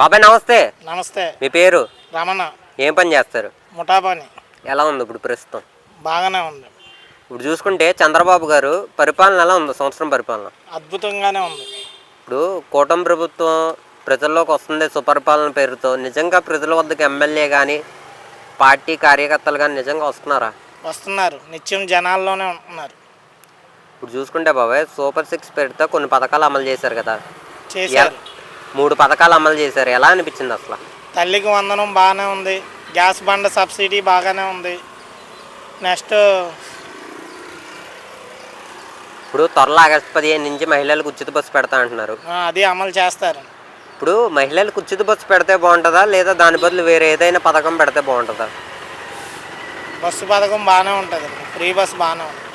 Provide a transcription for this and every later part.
బాబాయ్ నమస్తే. నమస్తే. మీ పేరు? రమణ. ఏం పని చేస్తారు? ముఠాపని. ఎలా ఉంది ఇప్పుడు ప్రస్తుతం? బాగానే ఉంది. ఇప్పుడు చూసుకుంటే చంద్రబాబు గారు పరిపాలన ఎలా ఉంది? సంవత్సరం పరిపాలన? అద్భుతంగానే ఉంది. ఇప్పుడు కూటమి ప్రభుత్వం ప్రజల్లోకి వస్తుంది సుపరిపాలన పేరుతో. నిజంగా ప్రజల వద్దకు ఎమ్మెల్యే కానీ పార్టీ కార్యకర్తలు కానీ నిజంగా వస్తున్నారా? వస్తున్నారు. నిత్యం జనాల్లోనే ఉంటున్నారు ఇప్పుడు చూసుకుంటే బాబాయ్ సూపర్ సిక్స్ పేరుతో కొన్ని పథకాలు అమలు చేశారు కదా. చేశారు. మూడు పథకాలు అమలు చేశారు. ఎలా అనిపించింది అసలు? తల్లికి వందనం బాగానే ఉంది. గ్యాస్ బండ సబ్సిడీ బాగానే ఉంది. నెక్స్ట్ ఇప్పుడు త్వరలో ఆగస్టు పదిహేను నుంచి మహిళలకు ఉచిత బస్సు పెడతా అంటున్నారు. ఆ, అది అమలు చేస్తారు. ఇప్పుడు మహిళలకు ఉచిత బస్సు పెడితే బాగుంటుందా? లేదా దాని బదులు వేరే ఏదైనా పథకం పెడితే బాగుంటుందా? బస్సు పథకం బాగానే ఉంటుంది. ఫ్రీ బస్ బాగానే ఉంది.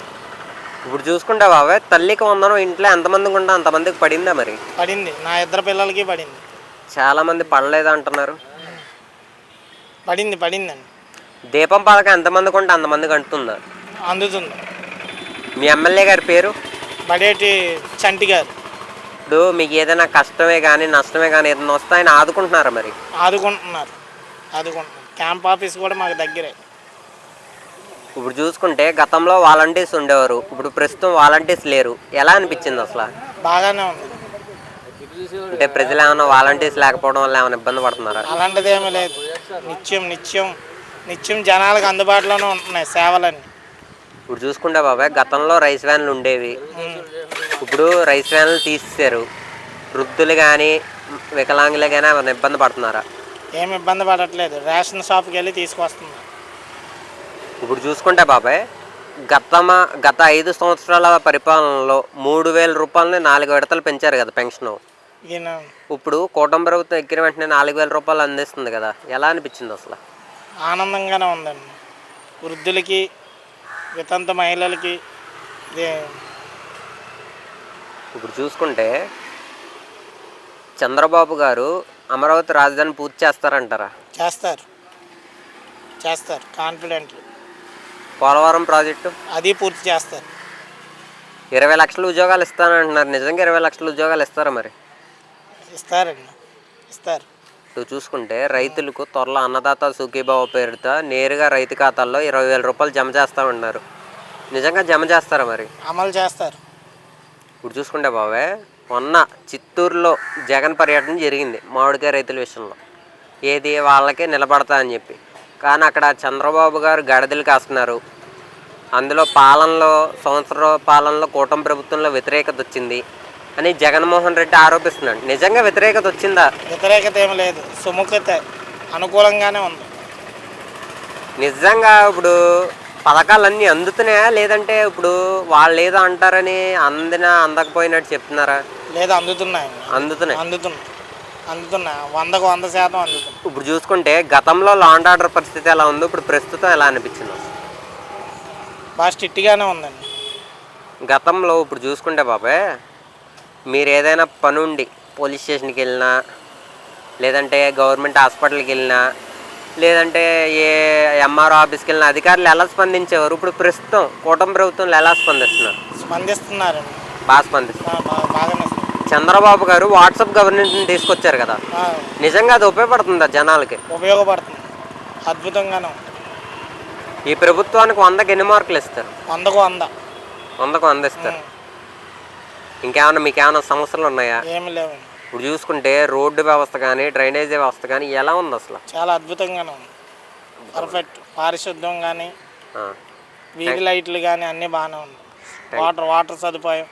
ఇప్పుడు చూసుకుంటే బాబాయ్ తల్లికి వందనం ఇంట్లో ఎంతమందికి ఉంటే అంతమందికి పడిందా మరి? పడింది. నా ఇద్దరు పిల్లలకి పడింది. చాలా మంది పడలేదు అంటున్నారు పడింది పడిందండి. దీపం పథకం ఎంతమందికి ఉంటే అంతమందికి అంటుందా? అందుతుంది. మీ ఎమ్మెల్యే గారి పేరు? బడేటి చంటి గారు. ఇప్పుడు మీకు ఏదైనా కష్టమే కానీ నష్టమే కానీ ఏదైనా వస్తే ఆయన ఆదుకుంటున్నారా మరి? ఆదుకుంటున్నారు. ఆదుకుంటున్నారు. క్యాంప్ ఆఫీస్ కూడా మాకు దగ్గరే. ఇప్పుడు చూసుకుంటే గతంలో వాలంటీర్స్ ఉండేవారు. ఇప్పుడు ప్రస్తుతం వాలంటీర్స్ లేరు. ఎలా అనిపించింది అసలు? బాగానే ఉంది. అంటే ప్రజలు ఏమైనా వాలంటీర్స్ లేకపోవడం వల్ల ఏమైనా ఇబ్బంది పడుతున్నారా? అలాంటిది ఏమీ లేదు. నిత్యం నిత్యం నిత్యం జనాలకు అందుబాటులోనే ఉంటున్నాయి సేవలన్నీ. ఇప్పుడు చూసుకుంటే బాబాయ్ గతంలో రైస్ వ్యాన్లు ఉండేవి. ఇప్పుడు రైస్ వ్యాన్లు తీసేశారు. వృద్ధులు కానీ వికలాంగులు కానీ ఏమైనా ఇబ్బంది పడుతున్నారా? ఏమి ఇబ్బంది పడట్లేదు. రేషన్ షాప్కి వెళ్ళి తీసుకొస్తున్నాం ఇప్పుడు చూసుకుంటే బాబాయ్ గతమ గత ఐదు సంవత్సరాల పరిపాలనలో మూడు వేల రూపాయలని నాలుగు విడతలు పెంచారు కదా పెన్షన్. ఇప్పుడు కూటమి ప్రభుత్వం ఎక్కిన వెంటనే నాలుగు వేల రూపాయలు అందిస్తుంది కదా ఎలా అనిపించింది అసలు? ఆనందంగానే ఉందండి. వృద్ధులకి వితంత మహిళలకి ఇది ఇప్పుడు చూసుకుంటే చంద్రబాబు గారు అమరావతి రాజధాని పూర్తి చేస్తారంటారా? చేస్తారు. చేస్తారు కాన్ఫిడెంట్లీ పోలవరం ప్రాజెక్టు? అది పూర్తి చేస్తారు. ఇరవై లక్షల ఉద్యోగాలు ఇస్తానంటున్నారు నిజంగా ఇరవై లక్షల ఉద్యోగాలు ఇస్తారా మరి? ఇస్తారండి. ఇస్తారు. ఇప్పుడు చూసుకుంటే రైతులకు త్వరలో అన్నదాత సుఖీభావ పేరుతో నేరుగా రైతు ఖాతాల్లో ఇరవై వేల రూపాయలు జమ చేస్తామన్నారు నిజంగా జమ చేస్తారా మరి? అమలు చేస్తారు. ఇప్పుడు చూసుకుంటే బాబాయ్ మొన్న చిత్తూరులో జగన్ పర్యటన జరిగింది మామిడికాయ రైతుల విషయంలో. ఏది వాళ్ళకే నిలబడతా అని చెప్పి. కానీ అక్కడ చంద్రబాబు గారు గడదలు కాస్తున్నారు. అందులో పాలనలో సంవత్సర పాలనలో కూటమి ప్రభుత్వంలో వ్యతిరేకత వచ్చింది అని జగన్మోహన్ రెడ్డి ఆరోపిస్తున్నాడు. నిజంగా వ్యతిరేకత వచ్చిందా? వ్యతిరేకత ఏమి లేదు. సుముఖత అనుకూలంగానే ఉంది. నిజంగా ఇప్పుడు పథకాలన్నీ అందుతున్నాయా? లేదంటే ఇప్పుడు వాళ్ళు ఏదో అంటారని అందినా అందకపోయినట్టు చెప్తున్నారా? లేదు అందుతున్నాయి? అందుతున్నాయి. అందుతున్నాయి. అందుతున్నాయి. వందకు వంద శాతం అందుతున్నాయి. ఇప్పుడు చూసుకుంటే గతంలో లాండ్ ఆర్డర్ పరిస్థితి ఎలా ఉందో ఇప్పుడు ప్రస్తుతం ఎలా అనిపించింది. బాగా స్ట్రిక్ట్గానే ఉందండి. గతంలో ఇప్పుడు చూసుకుంటే బాబాయ్ మీరు ఏదైనా పని ఉండి పోలీస్ స్టేషన్కి వెళ్ళినా లేదంటే గవర్నమెంట్ హాస్పిటల్కి వెళ్ళినా లేదంటే ఏ ఎంఆర్ఓ ఆఫీస్కి వెళ్ళిన అధికారులు ఎలా స్పందించేవారు? ఇప్పుడు ప్రస్తుతం కూటమి ప్రభుత్వంలో ఎలా స్పందిస్తున్నారు? స్పందిస్తున్నారండి. బాగా స్పందిస్తున్నారు. బాగానే చంద్రబాబు గారు వాట్సాప్ గవర్నెన్స్ని తీసుకొచ్చారు కదా. నిజంగా అది ఉపయోగపడుతుందా జనాలకి? ఉపయోగపడుతుంది. అద్భుతంగానే ఈ ప్రభుత్వానికి వందకి ఎన్ని మార్కులు ఇస్తారు? వందకు వంద. వందకు వంద ఇస్తారు. ఇంకేమైనా మీకు ఏమైనా సమస్యలు ఉన్నాయా? ఏమి ఇప్పుడు చూసుకుంటే రోడ్డు వ్యవస్థ కానీ డ్రైనేజీ వ్యవస్థ కానీ ఎలా ఉంది అసలు? చాలా అద్భుతంగానే ఉంది. పర్ఫెక్ట్. పారిశుద్ధ్యం కానీ. వీధి లైట్లు కానీ అన్నీ బాగానే ఉంది వాటర్ వాటర్ సదుపాయం.